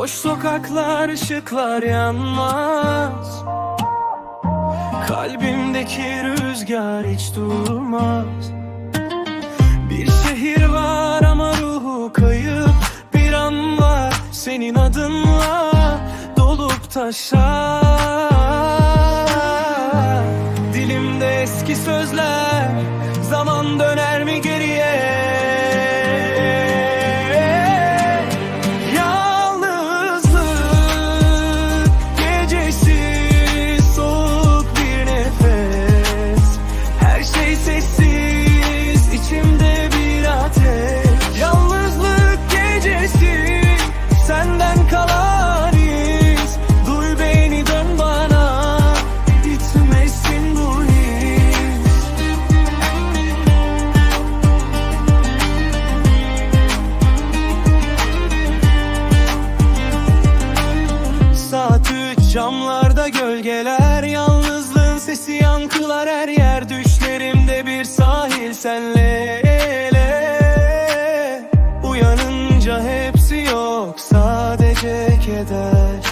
Boş sokaklar ışıklar yanmaz. Kalbimdeki rüzgar hiç durmaz. Bir şehir var ama ruhu kayıp. Bir an var senin adınla Dolup taşar. Dilimde eski sözler Zaman döner mi camlarda gölgeler Yalnızlığın sesi yankılar her yer. Düşlerimde bir sahil senle ele Uyanınca hepsi yok sadece keder